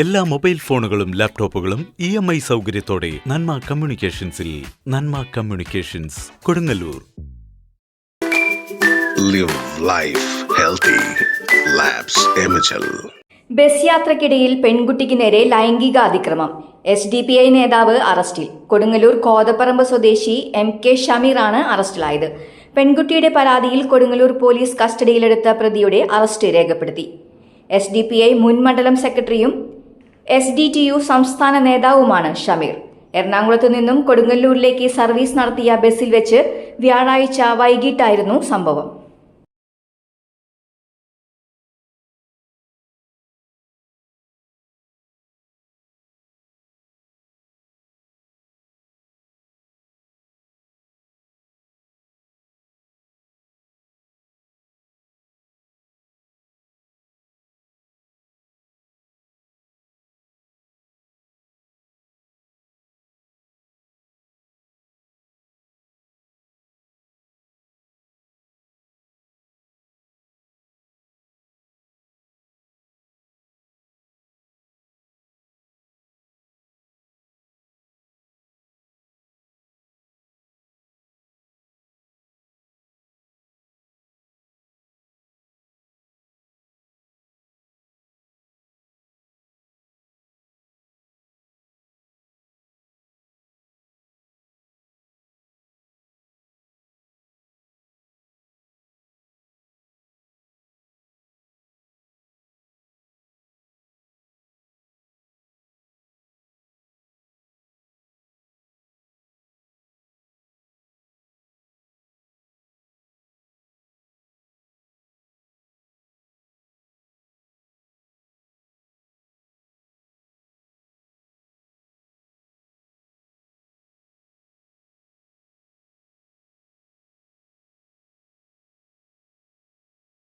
എല്ലാ മൊബൈൽ ഫോണുകളും ലാപ്ടോപ്പുകളും ഇ എം ഐ സൗകര്യത്തോടെ Nanma കമ്മ്യൂണിക്കേഷൻസിൽ Nanma communications Kodungallur. Live life healthy. Bus യാത്രക്കിടയിൽ പെൺകുട്ടിക്ക് നേരെ ലൈംഗിക അതിക്രമം. എസ് ഡി പി ഐ നേതാവ് അറസ്റ്റിൽ. കൊടുങ്ങല്ലൂർ കോതപ്പറമ്പ് സ്വദേശി എം കെ ഷമീറാണ് അറസ്റ്റിലായത്. പെൺകുട്ടിയുടെ പരാതിയിൽ കൊടുങ്ങല്ലൂർ പോലീസ് കസ്റ്റഡിയിലെടുത്ത പ്രതിയുടെ അറസ്റ്റ് രേഖപ്പെടുത്തി. എസ് ഡി പി ഐ മുൻ മണ്ഡലം സെക്രട്ടറിയും എസ് ഡി ടി യു സംസ്ഥാന നേതാവുമാണ് ഷമീർ. എറണാകുളത്തു നിന്നും കൊടുങ്ങല്ലൂരിലേക്ക് സർവീസ് നടത്തിയ ബസ്സിൽ വെച്ച് വ്യാഴാഴ്ച വൈകിട്ടായിരുന്നു സംഭവം.